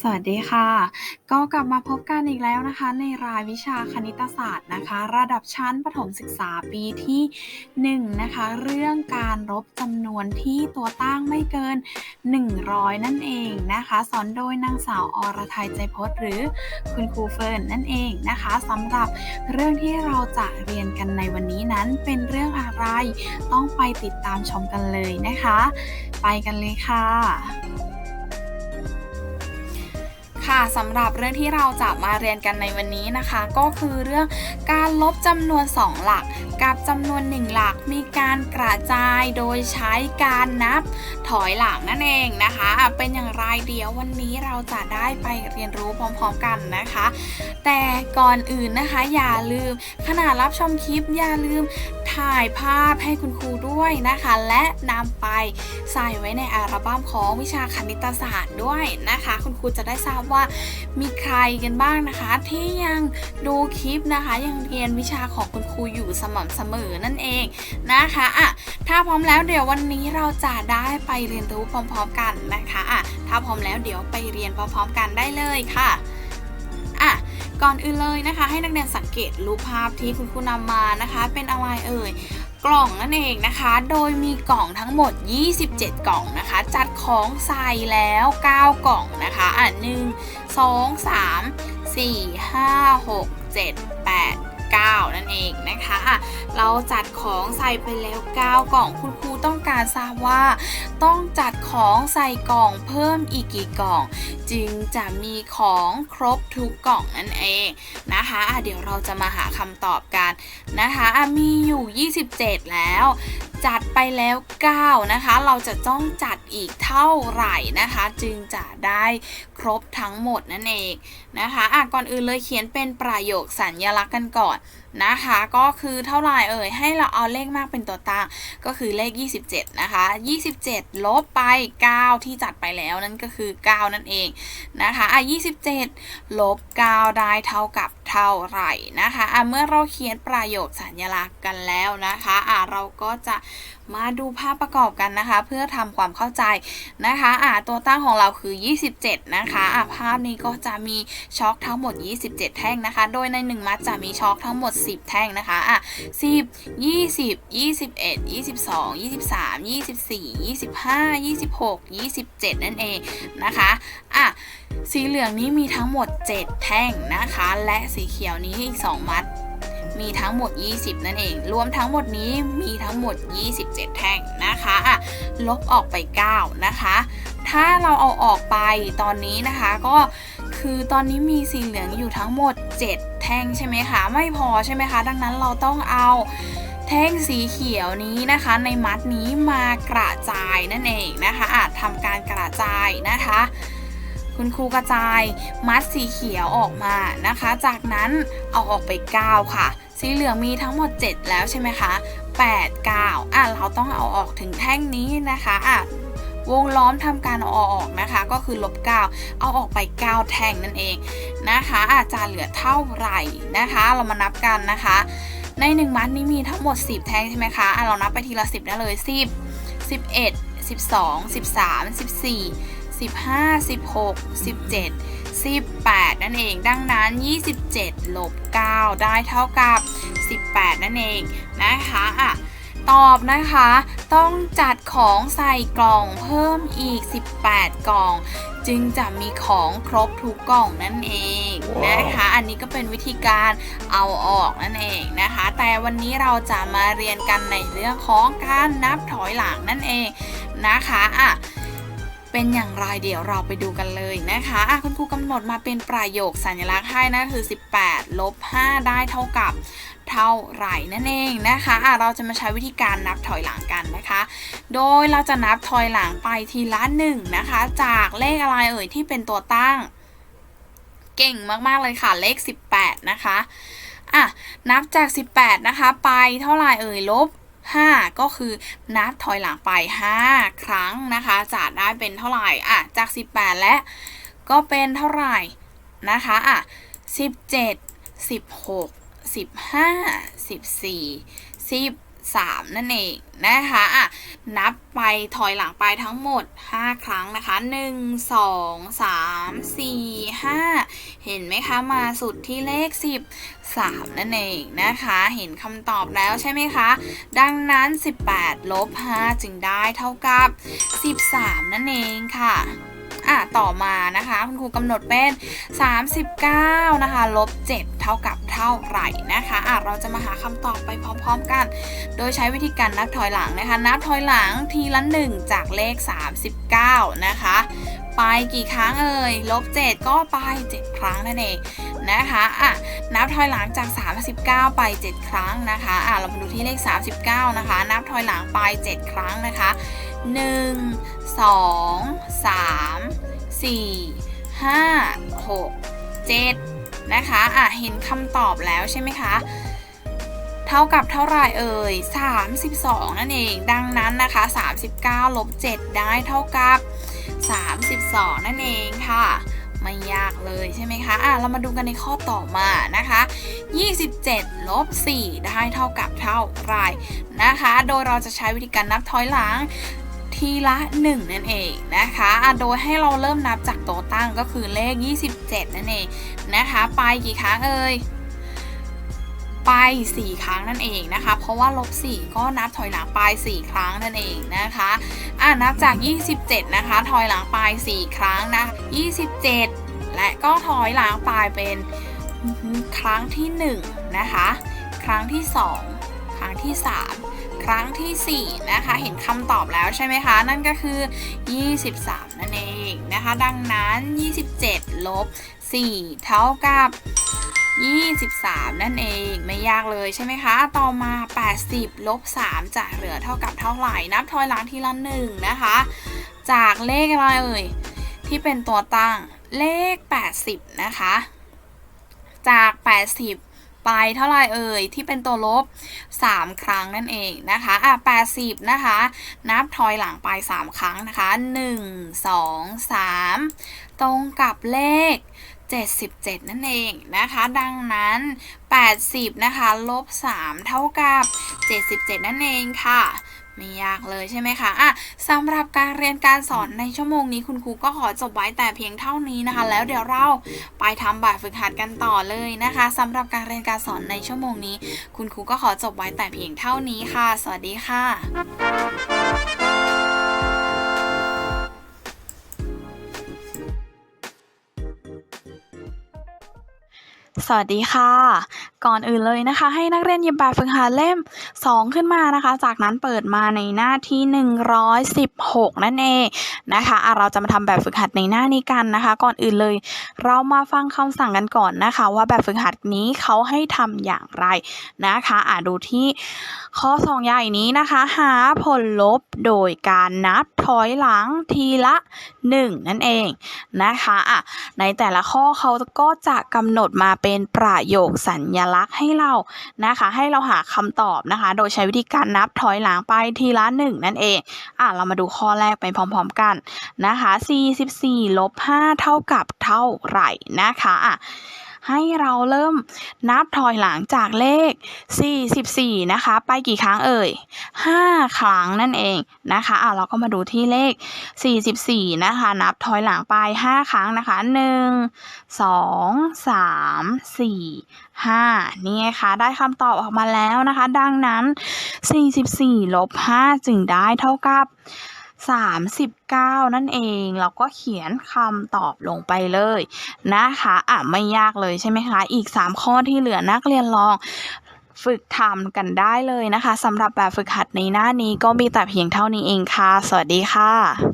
สวัสดีค่ะ ก็กลับมาพบกันอีกแล้วนะคะ ในรายวิชาคณิตศาสตร์นะคะ ระดับชั้นประถมศึกษาปีที่ 1 นะคะ เรื่องการลบจำนวนที่ตัวตั้งไม่เกิน 100 นั่นเองนะคะ สอนโดยนางสาวอรทัยใจพจน์หรือคุณครูเฟิร์นนั่นเองนะคะสำหรับเรื่องที่เราจะเรียนกันในวันนี้นั้นเป็นเรื่องอะไร ต้องไปติดตามชมกันเลยนะคะ ไปกันเลยค่ะ ค่ะสำหรับเรื่องที่เราจะมาเรียนกันในวันนี้นะคะ ก็คือเรื่องการลบจำนวน 2 หลัก กับจำนวน 1 หลักมีการกระจายโดยใช้การนับถอยหลังนั่นเองนะคะ เป็นอย่างไรเดี๋ยววันนี้เราจะได้ไปเรียนรู้พร้อมๆกันนะคะ แต่ก่อนอื่นนะคะอย่าลืมขณะรับชมคลิปอย่าลืมถ่ายภาพให้คุณครูด้วยนะคะ และนำไปใส่ไว้ในอัลบั้มของวิชาคณิตศาสตร์ด้วยนะคะ คุณครูจะได้ทราบว่ามีใครกันบ้างนะคะ ที่ยังดูคลิปนะคะ ยังเรียนวิชาของคุณครูอยู่สม่ำเสมอนั่นเองนะคะอะถ้าพร้อมแล้วเดี๋ยววันนี้เราจะได้ไปเรียนรู้พร้อม ๆ กันนะคะอะถ้าพร้อมแล้วเดี๋ยวไปเรียนพร้อม ๆ กันได้เลยค่ะอะก่อนอื่นเลยนะคะ ให้นักเรียนสังเกตรูปภาพที่คุณครูนำมานะคะ เป็นอะไรเอ่ย กล่องนั่นเองนะคะ โดยมีกล่องทั้งหมด 27 กล่องนะคะ จัดของใส่แล้ว 9 กล่องนะคะอะ1 2 3 4 5 6 7 8 9 นั่นเองนะคะะเราจัดของใส่ไปแล้ว 9 กล่องคุณครูต้องการทราบว่า ต้องจัดของใส่กล่องเพิ่มอีกกี่กล่อง จึงจะมีของครบทุกกล่องนั่นเองนะคะะเดี๋ยวเราจะมาหาคำตอบกันนะคะะมีอยู่ 27 แล้ว จัดไปแล้ว 9 นะคะ เราจะต้องจัดอีกเท่าไหร่นะคะ จึงจะได้ครบทั้งหมดนั่นเองนะคะอะก่อนอื่นเลยเขียนเป็นประโยคสัญญลักษณ์กันก่อนนะคะ ก็คือเท่าไหร่เอ่ยให้เราเอาเลขมากเป็นตัวตั้งก็คือเลข 27 นะคะ 27 ลบไป 9 ที่จัดไปแล้วนั่นก็คือ 9 นั่นเองนะคะอะ27 ลบ 9 ได้เท่ากับ เท่าไหร่นะคะอะเมื่อเราเขียนประโยคสัญลักษณ์กันแล้วนะคะอะเราก็จะมาดูภาพประกอบกันนะคะ เพื่อทำความเข้าใจนะคะอะตัวตั้งของเราคือ 27 นะคะอะภาพนี้ก็จะมีช็อคทั้งหมด 27 แท่งนะคะ โดยใน 1 มัดจะมีช็อคทั้งหมด 10 แท่งนะคะอะ10 20 21 22 23 24 25 26 27 นั่นเองนะคะอะสีเหลืองนี้มีทั้งหมด 7 แท่งนะคะ และสีเขียวนี้อีก 2 มัด มีทั้งหมด 20 นั่นเอง รวมทั้งหมดนี้มีทั้งหมด 27 แท่งนะคะลบออกไป 9 นะคะ ถ้าเราเอาออกไปตอนนี้นะคะก็คือตอนนี้มีสีเหลืองอยู่ทั้งหมด 7 แท่งใช่ไหมคะ ไม่พอใช่ไหมคะ ดังนั้นเราต้องเอาแท่งสีเขียวนี้นะคะในมัดนี้มากระจายนั่นเองนะคะอาจทำการกระจายนะคะ คุณครูกระจายมัดสีเขียวออกมานะคะ จากนั้นเอาออกไป 9 ค่ะ สีเหลืองมีทั้งหมด 7 แล้วใช่ไหมคะ 8 9อะเราต้องเอาออกถึงแท่งนี้นะคะอะวงล้อมทำการเอาออกนะคะ ก็คือลบ9เอาออกไป 9 แท่งนั่นเองนะคะ อาจจะเหลือเท่าไหร่นะคะ เรามานับกันนะคะ ใน 1 มัดนี้มีทั้งหมด 10 แท่งใช่ไหมคะอะเรานับไปทีละ 10 ได้เลย 10 11 12 13 14 15 16 17 18 นั่นเอง ดังนั้น 27ลบ9ได้เท่ากับ 18 นั่นเองนะคะอะตอบนะคะ ต้องจัดของใส่กล่องเพิ่มอีก 18 กล่อง จึงจะมีของครบทุกกล่องนั่นเองนะคะ อันนี้ก็เป็นวิธีการเอาออกนั่นเองนะคะ แต่วันนี้เราจะมาเรียนกันในเรื่องของการนับถอยหลังนั่นเองนะคะอะ เป็นอย่างไรเดี๋ยวเราไปดูกันเลยนะคะะคุณครูกำหนดมาเป็นประโยคสัญลักษณ์ให้นะคือ 18ลบ5ได้เท่ากับเท่าไหร่นั่นเองนะคะะเราจะมาใช้วิธีการนับถอยหลังกันนะคะ โดยเราจะนับถอยหลังไปทีละหนึ่งนะคะ จากเลขอะไรเอ่ยที่เป็นตัวตั้ง เก่งมากๆเลยค่ะเลข 18 นะคะอะนับจาก 18 นะคะ ไปเท่าไหร่เอ่ยลบ 5 ก็คือนับถอยหลังไป 5 ครั้งนะคะ จะได้เป็นเท่าไหร่อะจาก 18 และก็เป็นเท่าไหร่นะคะอะ17 16 15 14 10 3 นั่นเองนะคะอะนับไปถอยหลังไปทั้งหมด 5 ครั้งนะคะ 1 2 3 4 5 เห็นไหมคะมาสุดที่เลข10 3นั่นเองนะคะ เห็นคำตอบแล้วใช่ไหมคะ ดังนั้น 18 ลบ 5 จึงได้เท่ากับ 13 นั่นเองค่ะ อะต่อมานะคะคุณครูกำหนดเป็น 39 นะคะลบ 7 เท่ากับเท่าไหร่นะคะอะเราจะมาหาคำตอบไปพร้อมๆกัน โดยใช้วิธีการนับถอยหลังนะคะ นับถอยหลังทีละ 1 จากเลข 39 นะคะ ไปกี่ครั้งเอ่ยลบ 7 ก็ไป 7 ครั้งนั่นเอง นะคะอะนับถอยหลังจาก 39 ไป 7 ครั้งนะคะอะเรามาดูที่เลข 39 นะคะ นับถอยหลังไป 7 ครั้งนะคะ 1 2 3 4 5 6 7 นะคะ อะ เห็นคำตอบแล้วใช่ไหมคะ เท่ากับเท่าไรเอ่ย 32 นั่นเอง ดังนั้นนะคะ 39 ลบ 7 ได้เท่ากับ 32 นั่นเองค่ะ ไม่ยากเลยใช่ไหมคะอะเรามาดูกันในข้อต่อมานะคะ 27 ลบ 4 ได้เท่ากับเท่าไหร่นะคะ โดยเราจะใช้วิธีการนับถอยหลังทีละ 1 นั่นเองนะคะอะโดยให้เราเริ่มนับจากตัวตั้งก็คือเลข 27 นั่นเองนะคะ ไปกี่ครั้งเอ่ย 4 ครั้งนั่นเองนะคะ เพราะว่าลบ 4 ก็นับถอยหลังไป 4 ครั้งนั่นเองนะคะอะนับจาก 27 นะคะ ถอยหลังไป 4 ครั้งนะ27 และก็ถอยหลังไปเป็นครั้งที่ 1 นะคะ ครั้งที่ 2 ครั้งที่ 3 ครั้งทีสี่4 นะคะ เห็นคำตอบแล้วใช่ไหมคะ นั่นก็คือ 23 นั่นเองนะคะ ดังนั้น 27 ลบ 4 เท่ากับ 23 นั่นเองไม่ยากเลยใช่ไหมคะ ต่อมา 80 ลบ 3 จะเหลือเท่ากับเท่าไหร่ นับถอยหลังทีละหนึ่งนะคะ จากเลขอะไรเอ่ยที่เป็นตัวตั้งเลข 80 นะคะ จาก 80 ไปเท่าไรเอ่ยที่เป็นตัวลบ 3 ครั้งนั่นเองนะคะอะ80 นะคะ นับถอยหลังไป 3 ครั้งนะคะ 1 2 3 ตรงกับเลข 77 นั่นเองนะคะ ดังนั้น 80 นะคะ ลบ 3 เท่ากับ 77 นั่นเองค่ะ ไม่ยากเลยใช่ไหมคะอะสำหรับการเรียนการสอนในชั่วโมงนี้คุณครูก็ขอจบไว้แต่เพียงเท่านี้นะคะ แล้วเดี๋ยวเราไปทำแบบฝึกหัดกันต่อเลยนะคะสำหรับการเรียนการสอนในชั่วโมงนี้ คุณครูก็ขอจบไว้แต่เพียงเท่านี้ค่ะ สวัสดีค่ะ สวัสดีค่ะ ก่อนอื่นเลยนะคะ ให้นักเรียนหยิบแบบฝึกหัดเล่ม 2 ขึ้นมานะคะ จากนั้นเปิดมาในหน้าที่ 116 นั่นเองนะคะะเราจะมาทำแบบฝึกหัดในหน้านี้กันนะคะ ก่อนอื่นเลย เรามาฟังคำสั่งกันก่อนนะคะ ว่าแบบฝึกหัดนี้เขาให้ทำอย่างไรนะคะอะดูที่ข้อ 2 ใหญ่นี้นะคะ หาผลลบโดยการนับถอยหลังทีละ 1 นั่นเองนะคะอะในแต่ละข้อเขาก็จะกำหนดมาเป็นประโยคสัญลักษณ์ให้เรานะคะ ให้เราหาคำตอบนะคะ โดยใช้วิธีการนับถอยหลังไปทีละหนึ่งนั่นเองอะเรามาดูข้อแรกไปพร้อมๆกันนะคะ44ลบ5เท่ากับเท่าไหร่นะคะอะ ให้เราเริ่มนับถอยหลังจากเลข 44 นะคะ ไปกี่ครั้งเอ่ย 5 ครั้งนั่นเองนะคะอะเราก็มาดูที่เลข 44 นะคะ นับถอยหลังไป 5 ครั้งนะคะ 1 2 3 4 5นี่ไงคะได้คำตอบออกมาแล้วนะคะ ดังนั้น 44 ลบ 5 จึงได้เท่ากับ 39 นั่นเองเราก็เขียนคำตอบลงไปเลยนะคะอะไม่ยากเลยใช่ไหมคะ อีก 3 ข้อที่เหลือนักเรียนลองฝึกทำกันได้เลยนะคะสำหรับแบบฝึกหัดในหน้านี้ก็มีแต่เพียงเท่านี้เองค่ะ สวัสดีค่ะ